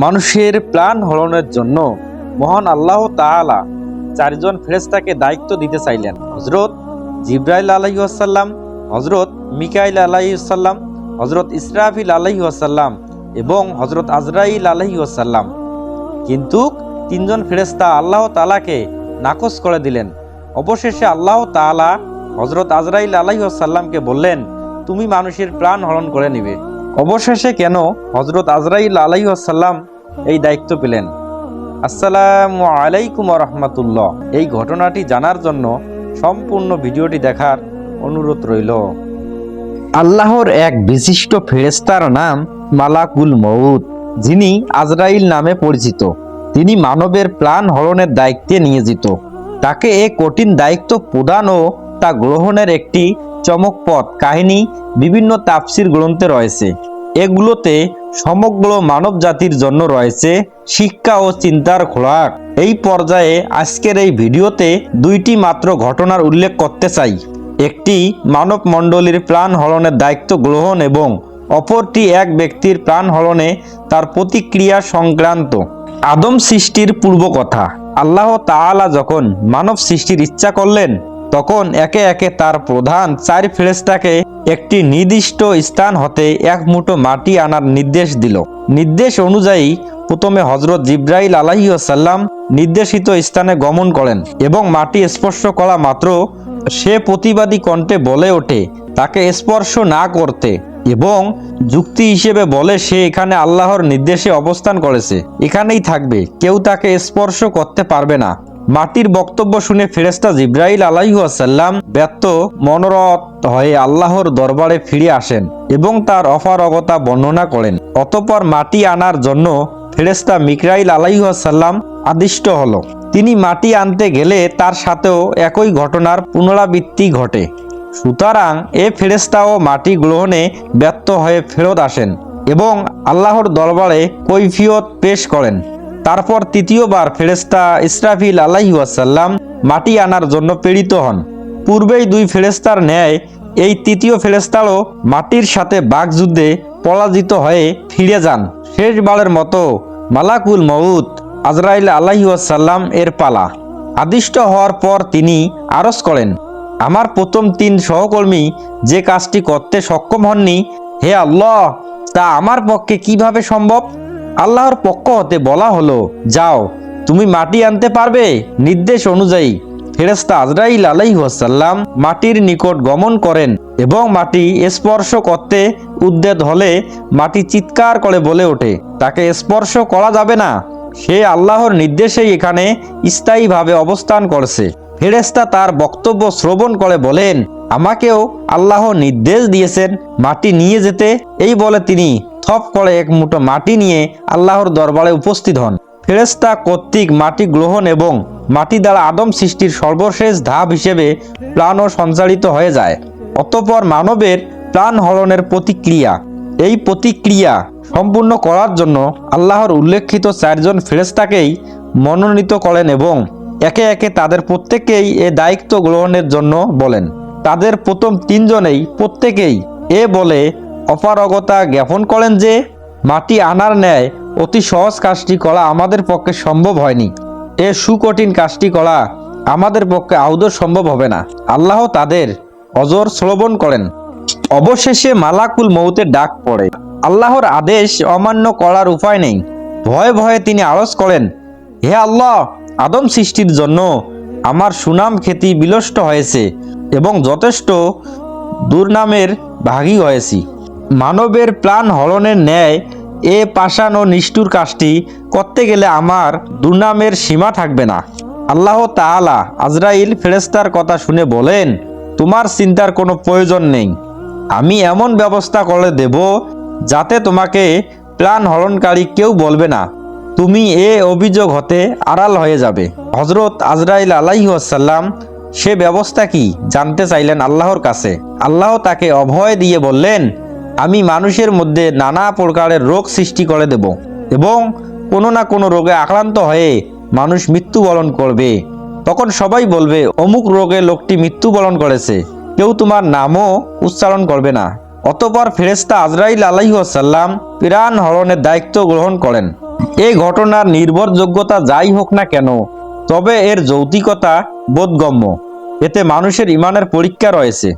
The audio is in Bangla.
মানুষের প্রাণ হরণের জন্য মহান আল্লাহ তাআলা চারজন ফেরেশতাকে দায়িত্ব দিতে চাইলেন। হজরত জিব্রাইল আলাইসাল্লাম হজরত মিকাইল আলাইসাল্লাম হজরত ইসরাফিল আলাইসাল্লাম এবং হজরত আজরাইল আলাইসাল্লাম কিন্তু তিনজন ফেরেশতা আল্লাহ তালাকে নাকচ করে দিলেন। অবশেষে আল্লাহ তাআলা হজরত আজরাইল আলাইসাল্লামকে বললেন, তুমি মানুষের প্রাণ হরণ করে নিবে। অবশেষে কেন হজরত আজরাইল আলাইসাল্লাম এই দায়িত্ব পেলেন? আসসালামু আলাইকুম রহমতুল্লাহ। এই ঘটনাটি জানার জন্য সম্পূর্ণ ভিডিওটি দেখার অনুরোধ রইল। আল্লাহর এক বিশিষ্ট ফেরেস্তার নাম মালাকুল মউত, যিনি আজরাইল নামে পরিচিত। তিনি মানবের প্রাণ হরণের দায়িত্বে নিয়োজিত। তাকে এ কঠিন দায়িত্ব প্রদান ও তা গ্রহণের একটি চমকপথ কাহিনী বিভিন্ন তাফসির গ্রন্থে রয়েছে। এগুলোতে সমগ্র মানব জাতির জন্য রয়েছে শিক্ষা ও চিন্তার খোরাক। এই পর্যায়ে আজকের এই ভিডিওতে দুইটি মাত্র ঘটনার উল্লেখ করতে চাই। একটি মানব মণ্ডলীর প্রাণ হরণের দায়িত্ব গ্রহণ এবং অপরটি এক ব্যক্তির প্রাণ হরণে তার প্রতিক্রিয়া সংক্রান্ত। আদম সৃষ্টির পূর্ব কথা। আল্লাহ তাআলা যখন মানব সৃষ্টির ইচ্ছা করলেন তখন একে একে তার প্রধান চার ফেরেস্তাকে একটি নির্দিষ্ট স্থান হতে এক মুঠো মাটি আনার নির্দেশ দিল। নির্দেশ অনুযায়ী প্রথমে হজরত জিব্রাইল আলাইসাল্লাম নির্দেশিত স্থানে গমন করেন এবং মাটি স্পর্শ করা মাত্র সে প্রতিবাদী কণ্ঠে বলে ওঠে, তাকে স্পর্শ না করতে। এবং যুক্তি হিসেবে বলে, সে এখানে আল্লাহর নির্দেশে অবস্থান করেছে। এখানেই থাকবে। কেউ তাকে স্পর্শ করতে পারবে না। মাটির বক্তব্য শুনে ফেরেস্তা জিব্রাইল আলাইহাসাল্লাম ব্যর্থ, মনোরথ হয়ে আল্লাহর দরবারে ফিরে আসেন এবং তার অপারগতা বর্ণনা করেন। অতপর মাটি আনার জন্য ফেরেস্তা মিকরাইল আলাইহাসাল্লাম আদিষ্ট হল। তিনি মাটি আনতে গেলে তার সাথেও একই ঘটনার পুনরাবৃত্তি ঘটে। সুতরাং এ ফেরেস্তাও মাটি গ্রহণে ব্যর্থ হয়ে ফেরত আসেন এবং আল্লাহর দরবারে কৈফিয়ত পেশ করেন। তারপর তৃতীয়বার ফেরেস্তা ইসরাফিল আলাইহাসাল্লাম মাটি আনার জন্য প্রেরিত হন। পূর্বেই দুই ফেরেস্তার ন্যায় এই তৃতীয় ফেরেস্তারও মাটির সাথে বাগযুদ্ধে পরাজিত হয়ে ফিরে যান। শেষবারের মতো মালাকুল মউত আজরাইল আলাইহাসাল্লাম এর পালা। আদিষ্ট হওয়ার পর তিনি আরজ করেন, আমার প্রথম তিন সহকর্মী যে কাজটি করতে সক্ষম হননি, হে আল্লাহ, তা আমার পক্ষে কীভাবে সম্ভব? আল্লাহর পক্ষ হতে বলা হলো, যাও, তুমি মাটি আনতে পারবে? নির্দেশ অনুযায়ী ফেরেস্তা আজরাইল আলাইহাসাল্লাম মাটির নিকট গমন করেন এবং মাটি স্পর্শ করতে উদ্যত হলে মাটি চিৎকার করে বলে ওঠে, তাকে স্পর্শ করা যাবে না। সে আল্লাহর নির্দেশেই এখানে স্থায়ীভাবে অবস্থান করছে। ফেরেস্তা তার বক্তব্য শ্রবণ করে বলেন, আমাকেও আল্লাহ নির্দেশ দিয়েছেন মাটি নিয়ে যেতে। এই বলে তিনি থপ করে এক মুঠো মাটি নিয়ে আল্লাহর দরবারে উপস্থিত হন। ফেরেস্তা কর্তৃক মাটি গ্রহণ এবং মাটি দ্বারা আদম সৃষ্টির সর্বশেষ ধাপ হিসেবে প্রাণও সঞ্চালিত হয়ে যায়। অতপর মানবের প্রাণ হরণের প্রতিক্রিয়া। এই প্রতিক্রিয়া সম্পূর্ণ করার জন্য আল্লাহর উল্লেখিত চারজন ফেরেস্তাকেই মনোনীত করেন এবং একে একে তাদের প্রত্যেকেই এ দায়িত্ব গ্রহণের জন্য বলেন। তাদের প্রথম তিনজনেই প্রত্যেকেই এ বলে অপারগতা জ্ঞাপন করেন যে, মাটি আনার ন্যায় অতি সহজ কাজটি করা আমাদের পক্ষে সম্ভব হয়নি। এ সুকঠিন কাজটি করা আমাদের পক্ষে আউদর সম্ভব হবে না। আল্লাহ তাদের অজর শ্রবণ করেন। অবশেষে মালাকুল মৌতের ডাক পড়ে। আল্লাহর আদেশ অমান্য করার উপায় নেই। ভয়ে ভয়ে তিনি আরজ করেন, হে আল্লাহ, আদম সৃষ্টির জন্য আমার সুনাম খ্যাতি বিলষ্ট হয়েছে এবং যথেষ্ট দুর্নামের ভাগী হয়েছি। মানবের প্রাণ হরণের ন্যায় এ পাষাণ ও নিষ্ঠুর কাজটি করতে গেলে আমার দুর্নামের সীমা থাকবে না। আল্লাহ তাআলা আজরাইল ফেরেস্তার কথা শুনে বলেন, তোমার চিন্তার কোনো প্রয়োজন নেই। আমি এমন ব্যবস্থা করে দেব যাতে তোমাকে প্রাণ হরণকারী কেউ বলবে না। তুমি এ অভিযোগ হতে আড়াল হয়ে যাবে। হজরত আজরাইল আলাইসাল্লাম সে ব্যবস্থা কি জানতে চাইলেন আল্লাহর কাছে। আল্লাহ তাকে অভয় দিয়ে বললেন আমি মানুষের মধ্যে নানা প্রকারের রোগ সৃষ্টি করে দেব এবং কোনো না কোনো রোগে আক্রান্ত হয়ে মানুষ মৃত্যুবরণ করবে। তখন সবাই বলবে, অমুক রোগে লোকটি মৃত্যুবরণ করেছে। কেউ তোমার নামও উচ্চারণ করবে না। অতপর ফেরেস্তা আজরাইল আলাইসাল্লাম পিরান হরণের দায়িত্ব গ্রহণ করেন। এই ঘটনার নির্ভরযোগ্যতা যাই হোক না কেন, তবে এর যৌতিকতা বোধগম্য। এতে মানুষের ইমানের পরীক্ষা রয়েছে।